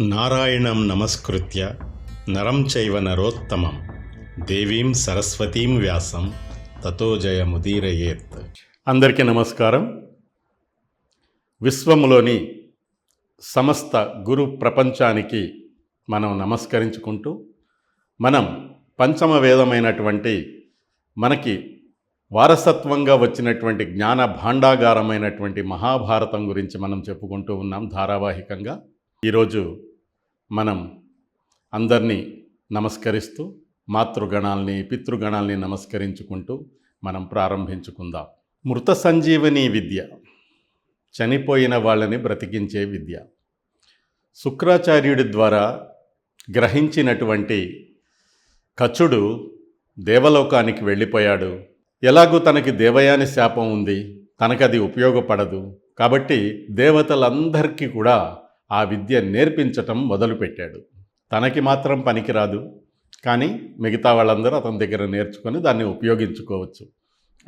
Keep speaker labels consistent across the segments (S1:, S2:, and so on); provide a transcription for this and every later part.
S1: నారాయణం నమస్కృత్య నరం చైవ నరోత్తమం. దేవీం సరస్వతీం వ్యాసం. తతో జయముదీరయేత్. అందరికీ నమస్కారం. విశ్వములోని సమస్త గురు ప్రపంచానికి మనం నమస్కరించుకుంటూ మనం పంచమ వేదమైనటువంటి మనకి వారసత్వంగా వచ్చినటువంటి జ్ఞాన భాండాగారమైనటువంటి మహాభారతం గురించి మనం చెప్పుకుంటూ ఉన్నాం ధారావాహికంగా. ఈరోజు మనం అందరినీ నమస్కరిస్తూ మాతృగణాల్ని పితృగణాల్ని నమస్కరించుకుంటూ మనం ప్రారంభించుకుందాం. మృత సంజీవని విద్య చనిపోయిన వాళ్ళని బ్రతికించే విద్య. శుక్రాచార్యుడి ద్వారా గ్రహించినటువంటి కచుడు దేవలోకానికి వెళ్ళిపోయాడు. ఎలాగూ తనకి దేవయాని శాపం ఉంది తనకది ఉపయోగపడదు. కాబట్టి దేవతలందరికీ కూడా ఆ విద్య నేర్పించటం మొదలుపెట్టాడు. తనకి మాత్రం పనికిరాదు. కానీ మిగతా వాళ్ళందరూ అతని దగ్గర నేర్చుకొని దాన్ని ఉపయోగించుకోవచ్చు.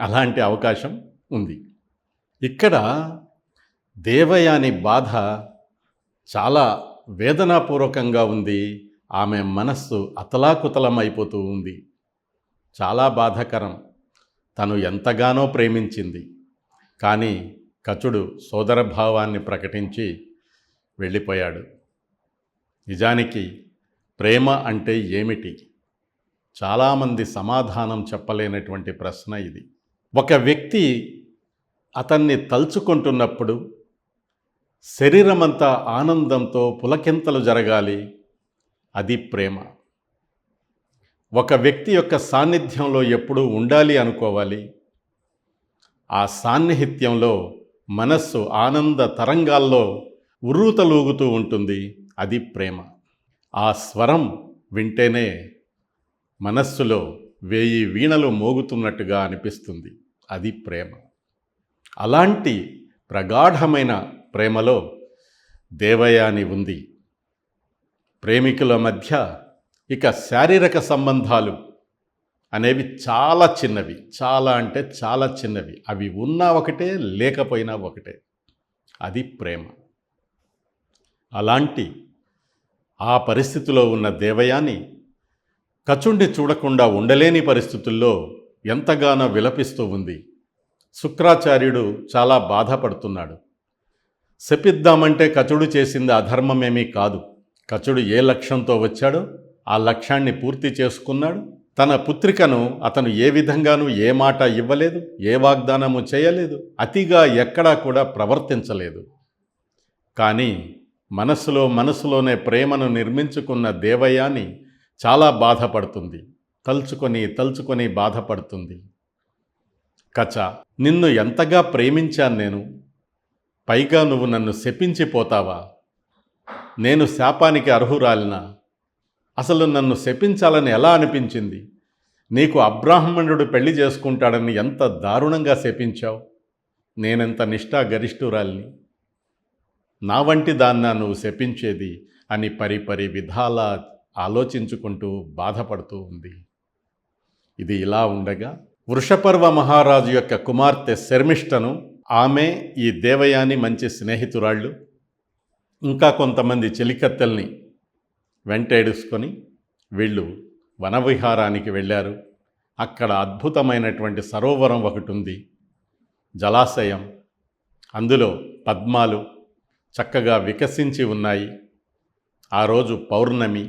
S1: అలాంటి అవకాశం ఉంది. ఇక్కడ దేవయాని బాధ చాలా వేదనాపూర్వకంగా ఉంది. ఆమె మనస్సు అతలాకుతలం అయిపోతూ ఉంది. చాలా బాధాకరం. తను ఎంతగానో ప్రేమించింది. కానీ కచుడు సోదరభావాన్ని ప్రకటించి వెళ్ళిపోయాడు. నిజానికి ప్రేమ అంటే ఏమిటి? చాలామంది సమాధానం చెప్పలేనటువంటి ప్రశ్న ఇది. ఒక వ్యక్తి అతన్ని తలుచుకుంటున్నప్పుడు శరీరమంతా ఆనందంతో పులకింతలు జరగాలి. అది ప్రేమ. ఒక వ్యక్తి యొక్క సాన్నిధ్యంలో ఎప్పుడూ ఉండాలి అనుకోవాలి. ఆ సాన్నిహిత్యంలో మనస్సు ఆనంద తరంగాల్లో ఉర్రూతలూగుతూ ఉంటుంది. అది ప్రేమ. ఆ స్వరం వింటేనే మనస్సులో వేయి వీణలు మోగుతున్నట్టుగా అనిపిస్తుంది. అది ప్రేమ. అలాంటి ప్రగాఢమైన ప్రేమలో దేవయాని ఉంది. ప్రేమికుల మధ్య ఇక శారీరక సంబంధాలు అనేవి చాలా చిన్నవి. చాలా అంటే చాలా చిన్నవి. అవి ఉన్నా ఒకటే లేకపోయినా ఒకటే. అది ప్రేమ. అలాంటి ఆ పరిస్థితిలో ఉన్న దేవయాని కచుండి చూడకుండా ఉండలేని పరిస్థితుల్లో ఎంతగానో విలపిస్తూ ఉంది. శుక్రాచార్యుడు చాలా బాధపడుతున్నాడు. శపిద్దామంటే కచుడు చేసింది అధర్మమేమీ కాదు. కచుడు ఏ లక్ష్యంతో వచ్చాడో ఆ లక్ష్యాన్ని పూర్తి చేసుకున్నాడు. తన పుత్రికను అతను ఏ విధంగానూ ఏ మాట ఇవ్వలేదు ఏ వాగ్దానము చేయలేదు అతిగా ఎక్కడా కూడా ప్రవర్తించలేదు. కానీ మనసులో మనసులోనే ప్రేమను నిర్మించుకున్న దేవయాని చాలా బాధపడుతుంది. తలుచుకొని తలుచుకొని బాధపడుతుంది. కచ నిన్ను ఎంతగా ప్రేమించాను నేను? పైగా నువ్వు నన్ను శపించిపోతావా? నేను శాపానికి అర్హురాలినా? అసలు నన్ను శపించాలని ఎలా అనిపించింది? నీకు అబ్రాహ్మణుడు పెళ్ళి చేసుకుంటాడని ఎంత దారుణంగా శపించావు? నేనెంత నిష్ఠా గరిష్ఠురాల్ని నా వంటి దాన్న నువ్వు శపించేది అని పరిపరి విధాల ఆలోచించుకుంటూ బాధపడుతూ ఉంది. ఇది ఇలా ఉండగా వృషపర్వ మహారాజు యొక్క కుమార్తె శర్మిష్టను ఆమె ఈ దేవయాని మంచి స్నేహితురాళ్ళు ఇంకా కొంతమంది చెలికత్తెల్ని వెంటేడుసుకొని వీళ్ళు వనవిహారానికి వెళ్ళారు. అక్కడ అద్భుతమైనటువంటి సరోవరం ఒకటి ఉంది జలాశయం అందులో పద్మాలు చక్కగా వికసించి ఉన్నాయి. ఆ రోజు పౌర్ణమి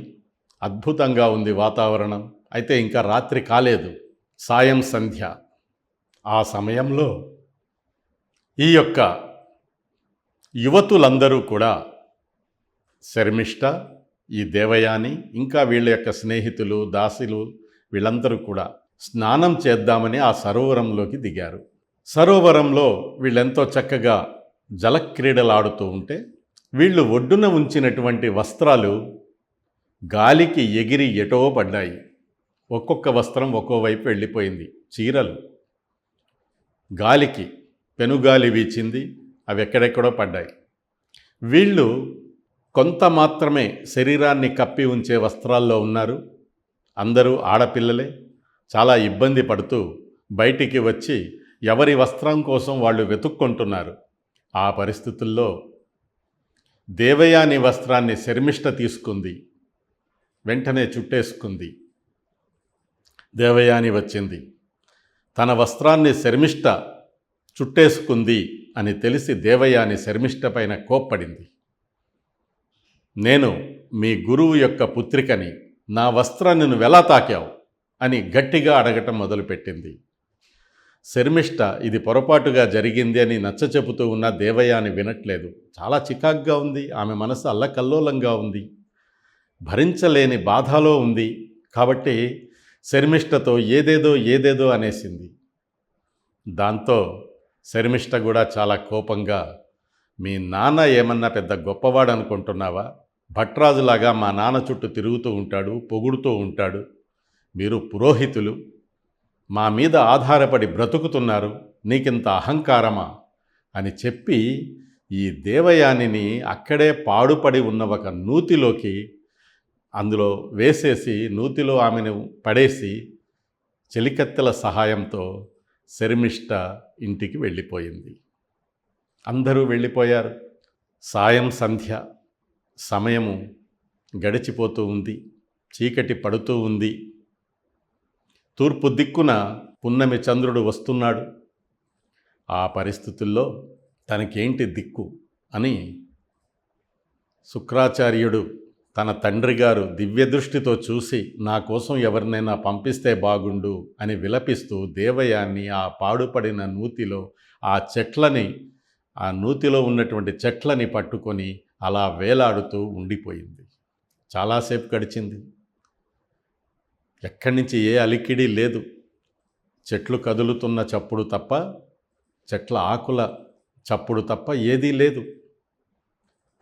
S1: అద్భుతంగా ఉంది వాతావరణం. అయితే ఇంకా రాత్రి కాలేదు సాయం సంధ్య. ఆ సమయంలో ఈ యొక్క యువతులందరూ కూడా శర్మిష్ట ఈ దేవయాని ఇంకా వీళ్ళ యొక్క స్నేహితులు దాసులు వీళ్ళందరూ కూడా స్నానం చేద్దామని ఆ సరోవరంలోకి దిగారు. సరోవరంలో వీళ్ళెంతో చక్కగా జలక్రీడలాడుతూ ఉంటే వీళ్ళు ఒడ్డున ఉంచినటువంటి వస్త్రాలు గాలికి ఎగిరి ఎటో పడ్డాయి. ఒక్కొక్క వస్త్రం ఒక్కో వైపు వెళ్ళిపోయింది. చీరలు. గాలికి పెనుగాలి వీచింది అవి ఎక్కడెక్కడో పడ్డాయి. వీళ్ళు కొంత మాత్రమే శరీరాన్ని కప్పి ఉంచే వస్త్రాల్లో ఉన్నారు. అందరూ ఆడపిల్లలే. చాలా ఇబ్బంది పడుతూ బయటికి వచ్చి ఎవరి వస్త్రం కోసం వాళ్ళు వెతుక్కుంటున్నారు. ఆ పరిస్థితుల్లో దేవయాని వస్త్రాన్ని శర్మిష్ట తీసుకుంది. వెంటనే చుట్టేసుకుంది. దేవయాని వచ్చింది. తన వస్త్రాన్ని శర్మిష్ట చుట్టేసుకుంది అని తెలిసి దేవయాని శర్మిష్ట పైన కోప్పడింది. నేను మీ గురువు యొక్క పుత్రికని నా వస్త్రాన్ని నువ్వు ఎలా తాకావు? అని గట్టిగా అడగటం మొదలుపెట్టింది. శర్మిష్ట ఇది పొరపాటుగా జరిగింది అని నచ్చ చెబుతూ ఉన్న దేవయాని వినట్లేదు. చాలా చికాగ్గా ఉంది. ఆమె మనసు అల్లకల్లోలంగా ఉంది. భరించలేని బాధలో ఉంది. కాబట్టి శర్మిష్టతో ఏదేదో ఏదేదో అనేసింది. దాంతో శర్మిష్ట కూడా చాలా కోపంగా మీ నాన్న ఏమన్నా పెద్ద గొప్పవాడు అనుకుంటున్నావా భట్రాజులాగా మా నాన్న చుట్టూ తిరుగుతూ ఉంటాడు పొగుడుతూ ఉంటాడు. మీరు పురోహితులు. మా మీద ఆధారపడి బ్రతుకుతున్నారు. నీకింత అహంకారమా? అని చెప్పి ఈ దేవయానిని అక్కడే పాడుపడి ఉన్న ఒక నూతిలోకి అందులో వేసేసి నూతిలో ఆమెను పడేసి చెలికత్తెల సహాయంతో శర్మిష్ట ఇంటికి వెళ్ళిపోయింది. అందరూ వెళ్ళిపోయారు. సాయం సంధ్య సమయము గడిచిపోతూ ఉంది. చీకటి పడుతూ ఉంది. తూర్పు దిక్కున పున్నమి చంద్రుడు వస్తున్నాడు. ఆ పరిస్థితుల్లో తనకేంటి దిక్కు అని శుక్రాచార్యుడు తన తండ్రి గారు దివ్య దృష్టితో చూసి నా కోసం ఎవరినైనా పంపిస్తే బాగుండు అని విలపిస్తూ దేవయాన్ని ఆ పాడుపడిన నూతిలో ఆ చెట్లని ఆ నూతిలో ఉన్నటువంటి చెట్లని పట్టుకొని అలా వేలాడుతూ ఉండిపోయింది. చాలాసేపు గడిచింది. ఎక్కడి నుంచి ఏ అలికిడి లేదు. చెట్లు కదులుతున్న చప్పుడు తప్ప చెట్ల ఆకుల చప్పుడు తప్ప ఏదీ లేదు.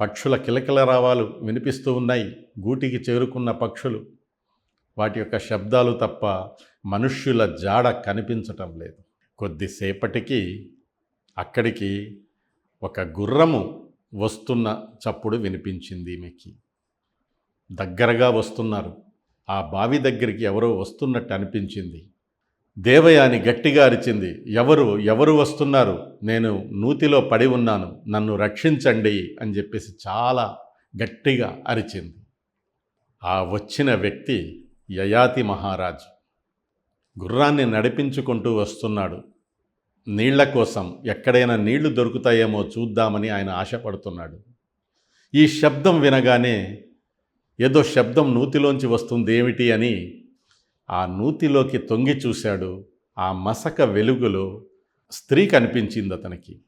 S1: పక్షుల కిలకిల రావాలు వినిపిస్తూ ఉన్నాయి. గూటికి చేరుకున్న పక్షులు. వాటి యొక్క శబ్దాలు తప్ప మనుష్యుల జాడ కనిపించటం లేదు. కొద్దిసేపటికి అక్కడికి ఒక గుర్రము వస్తున్న చప్పుడు వినిపించింది ఈమెకి. దగ్గరగా వస్తున్నారు. ఆ బావి దగ్గరికి ఎవరో వస్తున్నట్టు అనిపించింది. దేవయాని గట్టిగా అరిచింది. ఎవరు ఎవరు వస్తున్నారు? నేను నూతిలో పడి ఉన్నాను. నన్ను రక్షించండి అని చెప్పేసి చాలా గట్టిగా అరిచింది. ఆ వచ్చిన వ్యక్తి యయాతి మహారాజు. గుర్రాన్ని నడిపించుకుంటూ వస్తున్నాడు. నీళ్ళ కోసం ఎక్కడైనా నీళ్ళు దొరుకుతాయేమో చూద్దామని ఆయన ఆశపడుతున్నాడు. ఈ శబ్దం వినగానే ఏదో శబ్దం నూతిలోంచి వస్తుంది ఏమిటి అని ఆ నూతిలోకి తొంగి చూశాడు. ఆ మసక వెలుగులో స్త్రీ కనిపించింది అతనికి.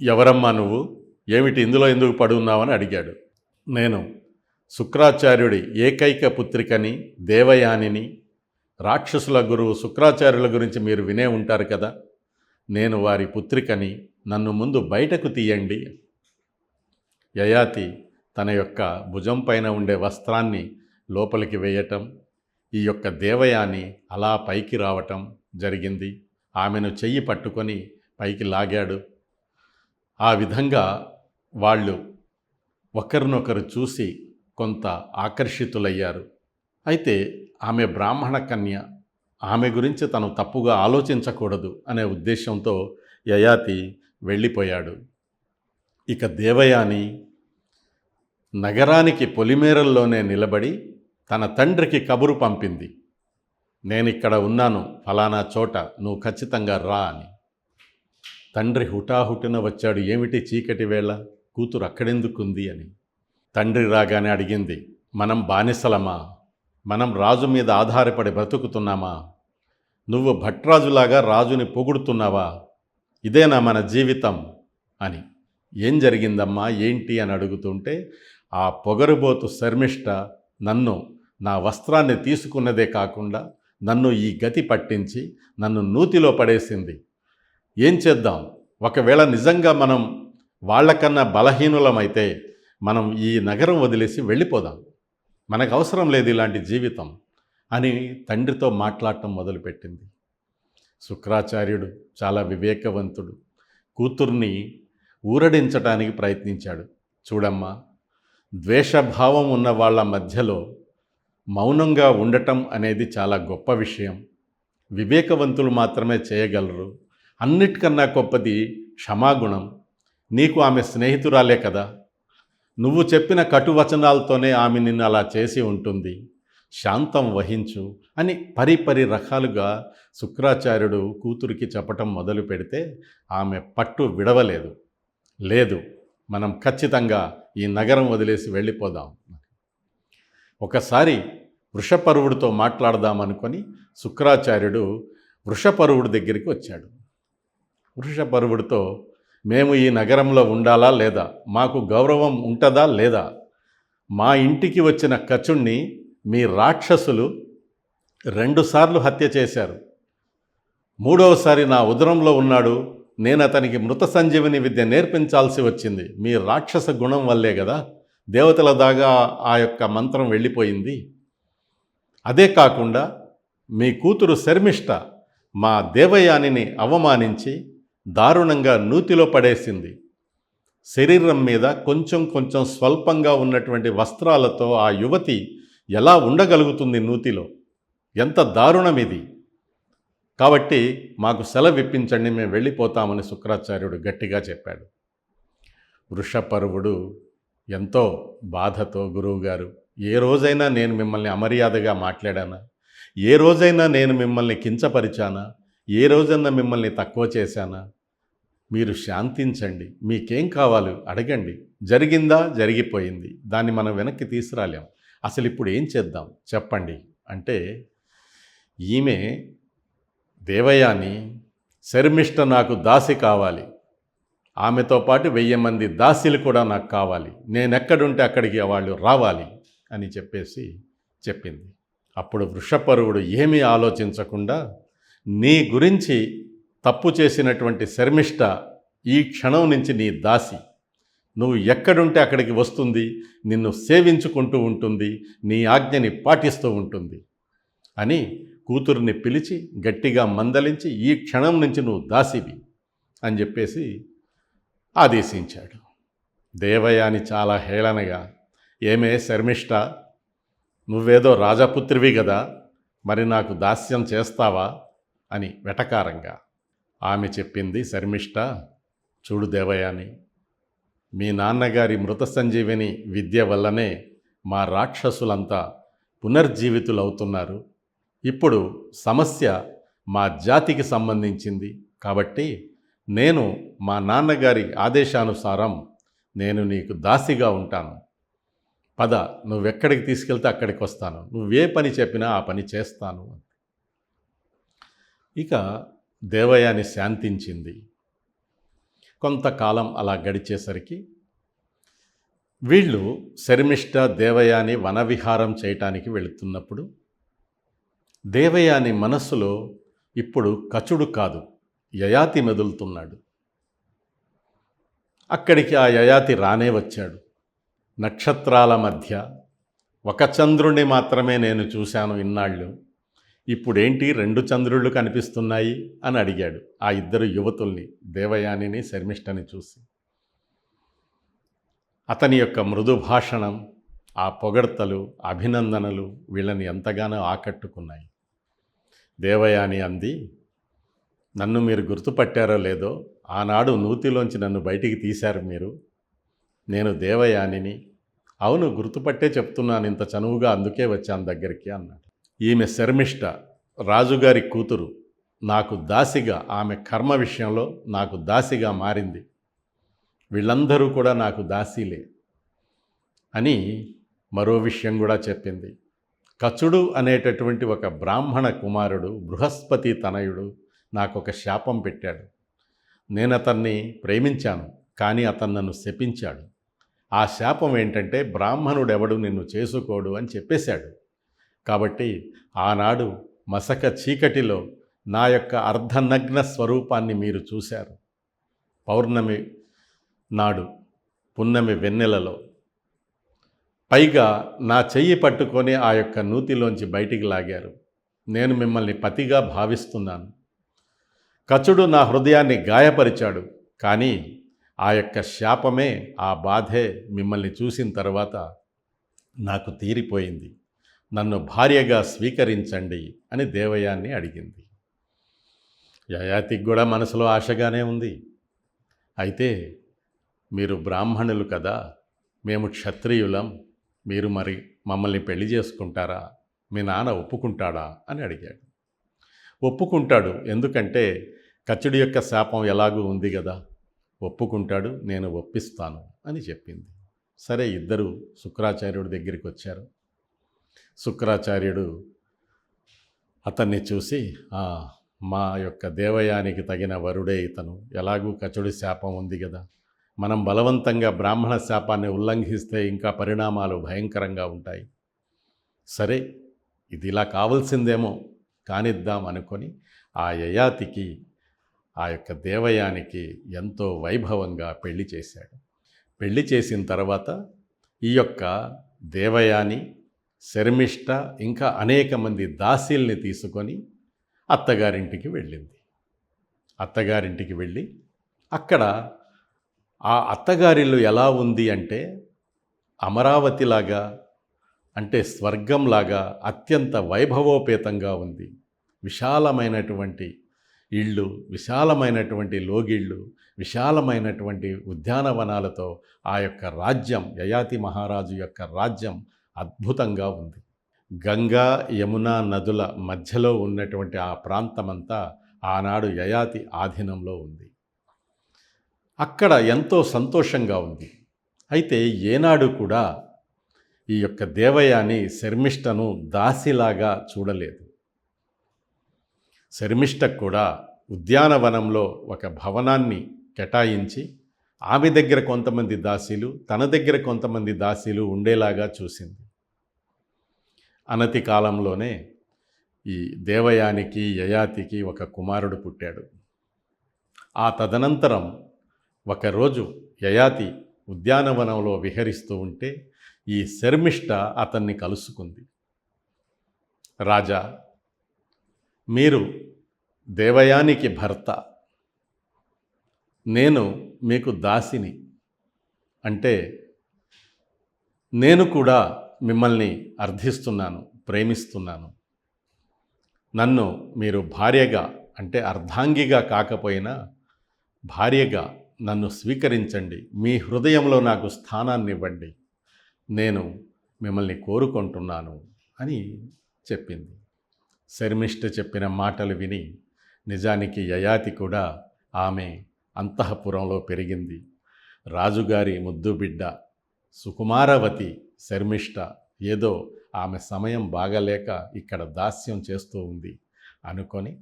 S1: ఎవరమ్మా నువ్వు? ఏమిటి ఇందులో ఎందుకు పడున్నావని అడిగాడు. నేను శుక్రాచార్యుడి ఏకైక పుత్రికని దేవయానిని రాక్షసుల గురువు శుక్రాచార్యుల గురించి మీరు వినే ఉంటారు కదా? నేను వారి పుత్రికని నన్ను ముందు బయటకు తీయండి. యయాతి తన యొక్క భుజం పైన ఉండే వస్త్రాన్ని లోపలికి వేయటం ఈ యొక్క దేవయాని అలా పైకి రావటం జరిగింది. ఆమెను చెయ్యి పట్టుకొని పైకి లాగాడు. ఆ విధంగా వాళ్ళు ఒకరినొకరు చూసి కొంత ఆకర్షితులయ్యారు. అయితే ఆమె బ్రాహ్మణ కన్య ఆమె గురించి తను తప్పుగా ఆలోచించకూడదు అనే ఉద్దేశంతో యయాతి వెళ్ళిపోయాడు. ఇక దేవయాని నగరానికి పొలిమేరల్లోనే నిలబడి తన తండ్రికి కబురు పంపింది. నేను ఇక్కడ ఉన్నాను ఫలానా చోట నువ్వు ఖచ్చితంగా రా అని. తండ్రి హుటాహుటిన వచ్చాడు ఏమిటి చీకటి వేళ? కూతురు అక్కడెందుకుంది? అని. తండ్రి రాగానే అడిగింది మనం బానిసలమా? మనం రాజు మీద ఆధారపడి బ్రతుకుతున్నామా? నువ్వు భట్రాజులాగా రాజుని పొగుడుతున్నావా? ఇదేనా మన జీవితం? అని. ఏం జరిగిందమ్మా? ఏంటి అని అడుగుతుంటే ఆ పొగరుబోతు శర్మిష్ట నన్ను నా వస్త్రాన్ని తీసుకున్నదే కాకుండా నన్ను ఈ గతి పట్టించి నన్ను నూతిలో పడేసింది. ఏం చేద్దాం? ఒకవేళ నిజంగా మనం వాళ్ళకన్నా బలహీనులమైతే మనం ఈ నగరం వదిలేసి వెళ్ళిపోదాం. మనకు అవసరం లేదు ఇలాంటి జీవితం అని తండ్రితో మాట్లాడటం మొదలుపెట్టింది. శుక్రాచార్యుడు చాలా వివేకవంతుడు. కూతుర్ని ఊరడించటానికి ప్రయత్నించాడు. చూడమ్మా ద్వేషభావం ఉన్న వాళ్ళ మధ్యలో మౌనంగా ఉండటం అనేది చాలా గొప్ప విషయం. వివేకవంతులు మాత్రమే చేయగలరు. అన్నిటికన్నా గొప్పది క్షమాగుణం. నీకు ఆమె స్నేహితురాలే కదా. నువ్వు చెప్పిన కటువచనాలతోనే ఆమె నిన్ను అలా చేసి ఉంటుంది. శాంతం వహించు అని పరిపరి రకాలుగా శుక్రాచార్యుడు కూతురికి చెప్పటం మొదలు పెడితే ఆమె పట్టు విడవలేదు. లేదు మనం ఖచ్చితంగా ఈ నగరం వదిలేసి వెళ్ళిపోదాం. ఒకసారి వృషపరువుడితో మాట్లాడదామనుకొని శుక్రాచార్యుడు వృషపరువుడి దగ్గరికి వచ్చాడు. వృషపరువుడితో మేము ఈ నగరంలో ఉండాలా లేదా? మాకు గౌరవం ఉంటుందా లేదా? మా ఇంటికి వచ్చిన కచుణ్ణి మీ రాక్షసులు రెండుసార్లు హత్య చేశారు. మూడవసారి నా ఉదరంలో ఉన్నాడు. నేను అతనికి మృత సంజీవిని విద్య నేర్పించాల్సి వచ్చింది. మీ రాక్షస గుణం వల్లే కదా? దేవతల దాగా ఆ యొక్క మంత్రం వెళ్ళిపోయింది. అదే కాకుండా మీ కూతురు శర్మిష్ట మా దేవయానిని అవమానించి దారుణంగా నూతిలో పడేసింది. శరీరం మీద కొంచెం కొంచెం స్వల్పంగా ఉన్నటువంటి వస్త్రాలతో ఆ యువతి ఎలా ఉండగలుగుతుంది నూతిలో? ఎంత దారుణం ఇది. కాబట్టి మాకు సెలవు ఇప్పించండి మేము వెళ్ళిపోతామని శుక్రాచార్యుడు గట్టిగా చెప్పాడు. వృషపరువుడు ఎంతో బాధతో గురువుగారు ఏ రోజైనా నేను మిమ్మల్ని అమర్యాదగా మాట్లాడానా? ఏ రోజైనా నేను మిమ్మల్ని కించపరిచానా? ఏ రోజైనా మిమ్మల్ని తక్కువ చేశానా? మీరు శాంతించండి. మీకేం కావాలి? అడగండి. జరిగిందా? జరిగిపోయింది. దాన్ని మనం వెనక్కి తీసుకురాలేం. అసలు ఇప్పుడు ఏం చేద్దాం? చెప్పండి. అంటే ఈమె దేవయాని శర్మిష్ట నాకు దాసి కావాలి. ఆమెతో పాటు వెయ్యి మంది దాసీలు కూడా నాకు కావాలి. నేను ఎక్కడుంటే అక్కడికి వాళ్ళు రావాలి అని చెప్పేసి చెప్పింది. అప్పుడు వృషపరువుడు ఏమీ ఆలోచించకుండా నీ గురించి తప్పు చేసినటువంటి శర్మిష్ట ఈ క్షణం నుంచి నీ దాసి. నువ్వు ఎక్కడుంటే అక్కడికి వస్తుంది నిన్ను సేవించుకుంటూ ఉంటుంది నీ ఆజ్ఞని పాటిస్తూ ఉంటుంది అని కూతుర్ని పిలిచి గట్టిగా మందలించి ఈ క్షణం నుంచి నువ్వు దాసివి అని చెప్పేసి ఆదేశించాడు. దేవయాని చాలా హేళనగా ఏమే శర్మిష్ట నువ్వేదో రాజపుత్రివి కదా మరి నాకు దాస్యం చేస్తావా అని వెటకారంగా ఆమె చెప్పింది శర్మిష్ట చూడు దేవయాని మీ నాన్నగారి మృత సంజీవిని విద్య వల్లనే మా రాక్షసులంతా పునర్జీవితులవుతున్నారు. ఇప్పుడు సమస్య మా జాతికి సంబంధించింది కాబట్టి నేను మా నాన్నగారి ఆదేశానుసారం నేను నీకు దాసిగా ఉంటాను. పద నువ్వెక్కడికి తీసుకెళ్తే అక్కడికి వస్తాను. నువ్వే పని చెప్పినా ఆ పని చేస్తాను ఇక దేవయాని శాంతించింది. కొంతకాలం అలా గడిచేసరికి వీళ్ళు శర్మిష్ట దేవయాని వనవిహారం చేయటానికి వెళుతున్నప్పుడు దేవయాని మనస్సులో ఇప్పుడు కచుడు కాదు యయాతి మెదులుతున్నాడు. అక్కడికి ఆ యయాతి రానే వచ్చాడు. నక్షత్రాల మధ్య ఒక చంద్రుణ్ణి మాత్రమే నేను చూశాను ఇన్నాళ్ళు. ఇప్పుడేంటి రెండు చంద్రుళ్ళు కనిపిస్తున్నాయి అని అడిగాడు ఆ ఇద్దరు యువతుల్ని దేవయానిని శర్మిష్టని చూసి. అతని యొక్క మృదు భాషణం ఆ పొగడ్తలు అభినందనలు వీళ్ళని ఎంతగానో ఆకట్టుకున్నాయి. దేవయాని అంది నన్ను మీరు గుర్తుపట్టారో లేదో ఆనాడు నూతిలోంచి నన్ను బయటికి తీశారు మీరు. నేను దేవయానిని అవును గుర్తుపట్టే చెప్తున్నాను ఇంత చనువుగా అందుకే వచ్చాను దగ్గరికి అన్నాడు. ఈమె శర్మిష్ట రాజుగారి కూతురు. నాకు దాసిగా ఆమె కర్మ విషయంలో నాకు దాసిగా మారింది. వీళ్ళందరూ కూడా నాకు దాసీలే అని మరో విషయం కూడా చెప్పింది. కచుడు అనేటటువంటి ఒక బ్రాహ్మణ కుమారుడు బృహస్పతి తనయుడు నాకు ఒక శాపం పెట్టాడు. నేను అతన్ని ప్రేమించాను కానీ అతను నన్ను శపించాడు. ఆ శాపం ఏంటంటే బ్రాహ్మణుడెవడు నిన్ను చేసుకోడు అని చెప్పేశాడు. కాబట్టి ఆనాడు మసక చీకటిలో నా యొక్క అర్ధనగ్న స్వరూపాన్ని మీరు చూశారు. పౌర్ణమి నాడు పున్నమి వెన్నెలలో. పైగా నా చెయ్యి పట్టుకొని ఆ యొక్క నూతిలోంచి బయటికి లాగారు. నేను మిమ్మల్ని పతిగా భావిస్తున్నాను. కచుడు నా హృదయాన్ని గాయపరిచాడు కానీ ఆ యొక్క శాపమే ఆ బాధే మిమ్మల్ని చూసిన తర్వాత నాకు తీరిపోయింది. నన్ను భార్యగా స్వీకరించండి అని దేవయాన్ని అడిగింది. యయాతికి కూడా మనసులో ఆశగానే ఉంది. అయితే మీరు బ్రాహ్మణులు కదా మేము క్షత్రియులం మీరు మరి మమ్మల్ని పెళ్ళి చేసుకుంటారా? మీ నాన్న ఒప్పుకుంటాడా? అని అడిగాడు. ఒప్పుకుంటాడు ఎందుకంటే కచ్చుడి యొక్క శాపం ఎలాగూ ఉంది కదా ఒప్పుకుంటాడు నేను ఒప్పిస్తాను అని చెప్పింది. సరే ఇద్దరు శుక్రాచార్యుడి దగ్గరికి వచ్చారు. శుక్రాచార్యుడు అతన్ని చూసి మా యొక్క దేవయానికి తగిన వరుడే ఇతను. ఎలాగూ కచుడి శాపం ఉంది కదా మనం బలవంతంగా బ్రాహ్మణ శాపాన్ని ఉల్లంఘిస్తే ఇంకా పరిణామాలు భయంకరంగా ఉంటాయి. సరే ఇది ఇలా కావాల్సిందేమో కానిద్దాం అనుకొని ఆ యయాతికి ఆ యొక్క దేవయానికి ఎంతో వైభవంగా పెళ్ళి చేశాడు. పెళ్ళి చేసిన తర్వాత ఈ యొక్క దేవయాని శర్మిష్ట ఇంకా అనేక మంది దాసీల్ని తీసుకొని అత్తగారింటికి వెళ్ళింది. అత్తగారింటికి వెళ్ళి అక్కడ ఆ అత్తగారిల్లు ఎలా ఉంది అంటే అమరావతిలాగా అంటే స్వర్గంలాగా అత్యంత వైభవోపేతంగా ఉంది. విశాలమైనటువంటి ఇళ్ళు విశాలమైనటువంటి లోగిళ్ళు విశాలమైనటువంటి ఉద్యానవనాలతో ఆ యొక్క రాజ్యం యయాతి మహారాజు యొక్క రాజ్యం అద్భుతంగా ఉంది. గంగా యమునా నదుల మధ్యలో ఉన్నటువంటి ఆ ప్రాంతమంతా ఆనాడు యయాతి ఆధీనంలో ఉంది. అక్కడ ఎంతో సంతోషంగా ఉంది. అయితే ఏనాడు కూడా ఈ యొక్క దేవయాని శర్మిష్టను దాసిలాగా చూడలేదు. శర్మిష్టకు కూడా ఉద్యానవనంలో ఒక భవనాన్ని కేటాయించి ఆమె దగ్గర కొంతమంది దాసీలు తన దగ్గర కొంతమంది దాసీలు ఉండేలాగా చూసింది. అనతి కాలంలోనే ఈ దేవయానికి యయాతికి ఒక కుమారుడు పుట్టాడు. ఆ తదనంతరం ఒకరోజు యయాతి ఉద్యానవనంలో విహరిస్తూ ఉంటే ఈ శర్మిష్ట అతన్ని కలుసుకుంది. రాజా మీరు దేవయానికి భర్త. నేను మీకు దాసిని. అంటే నేను కూడా మిమ్మల్ని అర్థిస్తున్నాను ప్రేమిస్తున్నాను. నన్ను మీరు భార్యగా అంటే అర్ధాంగిగా కాకపోయినా భార్యగా నన్ను స్వీకరించండి. మీ హృదయంలో నాకు స్థానాన్ని ఇవ్వండి. నేను మిమ్మల్ని కోరుకుంటున్నాను అని చెప్పింది. శర్మిష్ఠ చెప్పిన మాటలు విని నిజానికి యయాతి కూడా ఆమె అంతఃపురంలో పెరిగింది. రాజుగారి ముద్దు బిడ్డ సుకుమారవతి శర్మిష్ట ఏదో ఆమె సమయం బాగలేక ఇక్కడ దాస్యం చేస్తూ ఉంది అనుకొని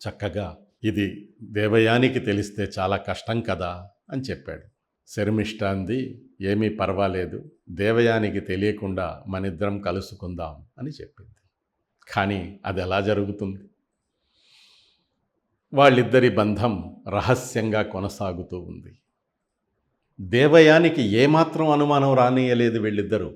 S1: చక్కగా ఇది దేవయానికి తెలిస్తే చాలా కష్టం కదా అని చెప్పాడు. శర్మిష్ట అంది ఏమీ పర్వాలేదు దేవయానికి తెలియకుండా మనిద్దరం కలుసుకుందాం అని చెప్పింది. కానీ అది ఎలా జరుగుతుంది? వాళ్ళిద్దరి బంధం రహస్యంగా కొనసాగుతూ ఉంది. దేవయానికి ఏమాత్రం అనుమానం రానియలేదు వీళ్ళిద్దరూ.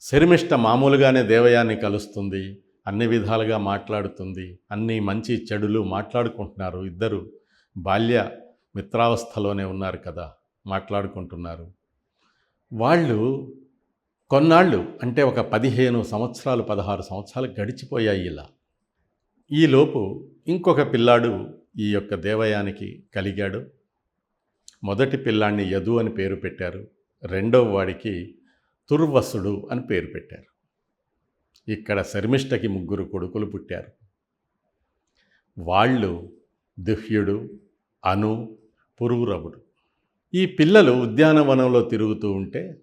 S1: శర్మిష్ట మామూలుగానే దేవయాన్ని కలుస్తుంది అన్ని విధాలుగా మాట్లాడుతుంది అన్ని మంచి చెడులు మాట్లాడుకుంటున్నారు. ఇద్దరు బాల్య మిత్రావస్థలోనే ఉన్నారు కదా మాట్లాడుకుంటున్నారు. వాళ్ళు కొన్నాళ్ళు అంటే ఒక పదిహేను సంవత్సరాలు పదహారు సంవత్సరాలు గడిచిపోయాయి ఇలా. ఈలోపు ఇంకొక పిల్లాడు ఈ యొక్క దేవయానికి కలిగాడు. మొదటి పిల్లాన్ని యదు అని పేరు పెట్టారు. రెండవ వాడికి తుర్వసుడు అని పేరు పెట్టారు. ఇక్కడ శర్మిష్టకి ముగ్గురు కొడుకులు పుట్టారు. వాళ్ళు దుహ్యుడు అను పురూరవుడు. ఈ పిల్లలు ఉద్యానవనంలో తిరుగుతూ ఉంటే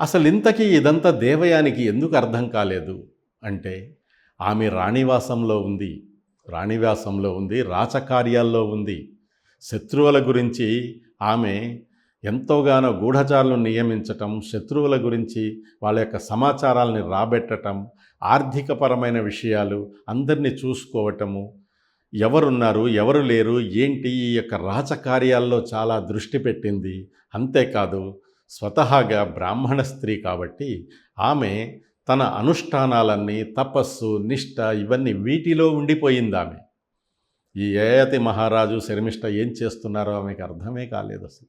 S1: అసలు ఇంతకీ ఇదంతా దేవయానికి ఎందుకు అర్థం కాలేదు? అంటే ఆమె రాణివాసంలో ఉంది రాణివాసంలో ఉంది రాచకార్యాల్లో ఉంది శత్రువుల గురించి ఆమె ఎంతోగానో గూఢచారులను నియమించటం శత్రువుల గురించి వాళ్ళ యొక్క సమాచారాల్ని రాబెట్టటం ఆర్థికపరమైన విషయాలు అందరినీ చూసుకోవటము. ఎవరున్నారు ఎవరు లేరు ఏంటి ఈ యొక్క రాజకార్యాల్లో చాలా దృష్టి పెట్టింది. అంతేకాదు స్వతహాగా బ్రాహ్మణ స్త్రీ కాబట్టి ఆమె తన అనుష్ఠానాలన్నీ తపస్సు నిష్ఠ ఇవన్నీ వీటిలో ఉండిపోయింది ఆమె ఈ ఏయతి మహారాజు శర్మిష్ట ఏం చేస్తున్నారో ఆమెకు అర్థమే కాలేదు అసలు.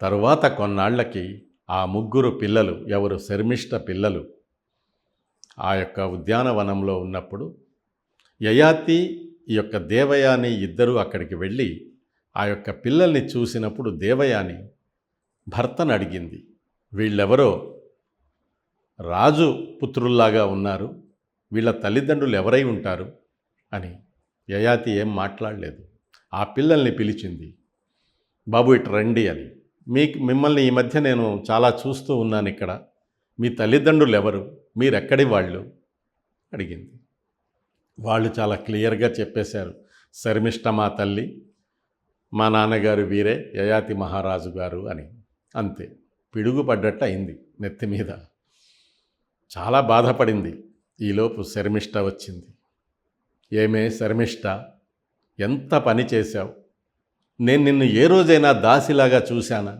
S1: తరువాత కొన్నాళ్ళకి ఆ ముగ్గురు పిల్లలు ఎవరు శర్మిష్ట పిల్లలు ఆ యొక్క ఉద్యానవనంలో ఉన్నప్పుడు యయాతి ఈ యొక్క దేవయాని ఇద్దరూ అక్కడికి వెళ్ళి ఆ యొక్క పిల్లల్ని చూసినప్పుడు దేవయాని భర్తను అడిగింది. వీళ్ళెవరో? రాజు పుత్రుల్లాగా ఉన్నారు. వీళ్ళ తల్లిదండ్రులు ఎవరై ఉంటారు? అని యయాతి ఏం మాట్లాడలేదు. ఆ పిల్లల్ని పిలిచింది బాబు ఇటు రండి అని. మీకు మిమ్మల్ని ఈ మధ్య నేను చాలా చూస్తూ ఉన్నాను ఇక్కడ. మీ తల్లిదండ్రులు ఎవరు? మీరెక్కడి వాళ్ళు? అడిగింది. వాళ్ళు చాలా క్లియర్గా చెప్పేశారు. శర్మిష్ట మా తల్లి మా నాన్నగారు వీరే యయాతి మహారాజు గారు అని. అంతే. పిడుగుపడ్డట్టు అయింది నెత్తి మీద. చాలా బాధపడింది. ఈలోపు శర్మిష్ట వచ్చింది. ఏమే శర్మిష్ట ఎంత పని చేశావు? నేను నిన్ను ఏ రోజైనా దాసిలాగా చూశానా?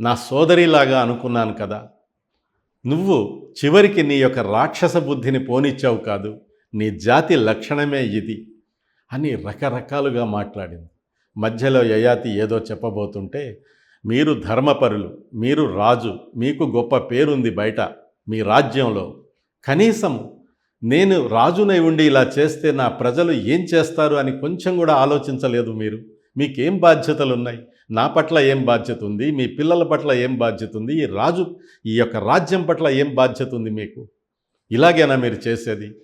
S1: నా సోదరిలాగా అనుకున్నాను కదా. నువ్వు చివరికి నీ యొక్క రాక్షస బుద్ధిని పోనిచ్చావు కాదు నీ జాతి లక్షణమే ఇది అని రకరకాలుగా మాట్లాడింది. మధ్యలో యయాతి ఏదో చెప్పబోతుంటే మీరు ధర్మపరులు మీరు రాజు మీకు గొప్ప పేరుంది బయట మీ రాజ్యంలో కనీసం నేను రాజునై ఉండి ఇలా చేస్తే నా ప్రజలు ఏం చేస్తారు అని కొంచెం కూడా ఆలోచించలేదు మీరు? మీకేం బాధ్యతలు ఉన్నాయి నా పట్ల ఏం బాధ్యత ఉంది? మీ పిల్లల పట్ల ఏం బాధ్యత ఉంది? ఈ రాజు ఈ యొక్క రాజ్యం పట్ల ఏం బాధ్యత ఉంది మీకు? ఇలాగేనా మీరు చేసేది?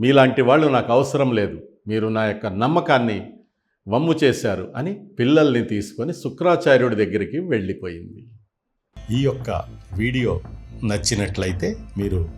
S1: మీలాంటి వాళ్ళు నాకు అవసరం లేదు. మీరు నా యొక్క నమ్మకాన్ని వమ్ము చేశారు అని పిల్లల్ని తీసుకొని శుక్రాచార్యుడి దగ్గరికి వెళ్ళిపోయింది. ఈ యొక్క వీడియో నచ్చినట్లయితే మీరు